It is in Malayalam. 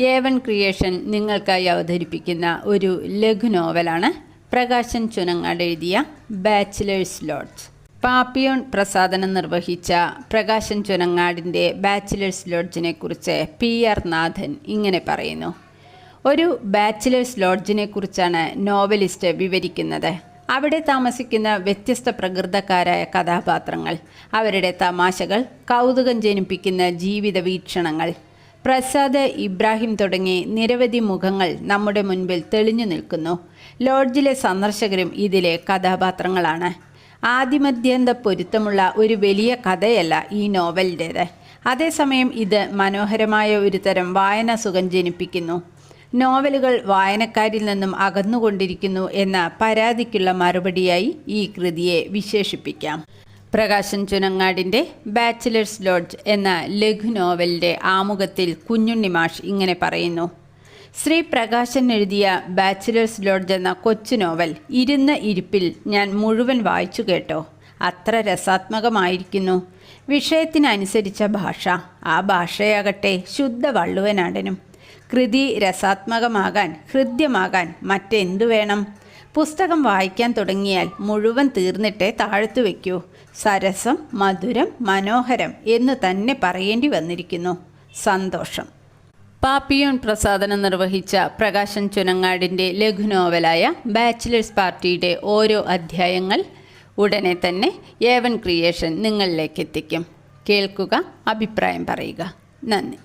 ഏവൻ ക്രിയേഷൻ നിങ്ങൾക്കായി അവതരിപ്പിക്കുന്ന ഒരു ലഘു നോവലാണ് പ്രകാശൻ ചുനങ്ങാട് എഴുതിയ ബാച്ചിലേഴ്സ് ലോഡ്ജ് പാപ്പിയോൺ പ്രസാദനം നിർവഹിച്ച പ്രകാശൻ ചുനങ്ങാടിന്റെ ബാച്ചിലേഴ്സ് ലോഡ്ജിനെ കുറിച്ച് പി ആർ നാഥൻ ഇങ്ങനെ പറയുന്നു. ഒരു ബാച്ചിലേഴ്സ് ലോഡ്ജിനെ കുറിച്ചാണ് നോവലിസ്റ്റ് വിവരിക്കുന്നത്. അവിടെ താമസിക്കുന്ന വ്യത്യസ്ത പ്രകൃതക്കാരായ കഥാപാത്രങ്ങൾ അവരുടെ തമാശകൾ കൗതുകം ജനിപ്പിക്കുന്ന ജീവിത വീക്ഷണങ്ങൾ പ്രസാദ് ഇബ്രാഹിം തുടങ്ങി നിരവധി മുഖങ്ങൾ നമ്മുടെ മുൻപിൽ തെളിഞ്ഞു നിൽക്കുന്നു. ലോഡ്ജിലെ സന്ദർശകരും ഇതിലെ കഥാപാത്രങ്ങളാണ്. ആദിമദ്യന്ത പൊരുത്തമുള്ള ഒരു വലിയ കഥയല്ല ഈ നോവലിന്റേത്. അതേസമയം ഇത് മനോഹരമായ ഒരു തരം വായന സുഖം ജനിപ്പിക്കുന്നു. നോവലുകൾ വായനക്കാരിൽ നിന്നും അകന്നുകൊണ്ടിരിക്കുന്നു എന്ന പരാതിക്കുള്ള മറുപടിയായി ഈ കൃതിയെ വിശേഷിപ്പിക്കാം. പ്രകാശൻ ചുനങ്ങാടിന്റെ ബാച്ചിലേഴ്സ് ലോഡ്ജ് എന്ന ലഘു നോവലിന്റെ ആമുഖത്തിൽ കുഞ്ഞുണ്ണി മാഷ് ഇങ്ങനെ പറയുന്നു. ശ്രീ പ്രകാശൻ എഴുതിയ ബാച്ചിലേഴ്സ് ലോഡ്ജ് എന്ന കൊച്ചു നോവൽ ഇരുന്ന ഇരിപ്പിൽ ഞാൻ മുഴുവൻ വായിച്ചു കേട്ടോ. അത്ര രസാത്മകമായിരിക്കുന്നു. വിഷയത്തിനനുസരിച്ച ഭാഷ. ആ ഭാഷയാകട്ടെ ശുദ്ധ വള്ളുവനാടനും. കൃതി രസാത്മകമാകാൻ ഹൃദ്യമാകാൻ മറ്റെന്തു വേണം? പുസ്തകം വായിക്കാൻ തുടങ്ങിയാൽ മുഴുവൻ തീർന്നിട്ടേ താഴ്ത്തു വയ്ക്കൂ. സരസം മധുരം മനോഹരം എന്ന് തന്നെ പറയേണ്ടി വന്നിരിക്കുന്നു. സന്തോഷം. പാപ്പിയോൺ പ്രസാദനം നിർവഹിച്ച പ്രകാശൻ ചുനങ്ങാടിന്റെ ലഘുനോവലായ ബാച്ചിലേഴ്സ് പാർട്ടിയുടെ ഓരോ അധ്യായങ്ങൾ ഉടനെ തന്നെ ഏവൻ ക്രിയേഷൻ നിങ്ങളിലേക്ക് എത്തിക്കും. കേൾക്കുക അഭിപ്രായം പറയുക. നന്ദി.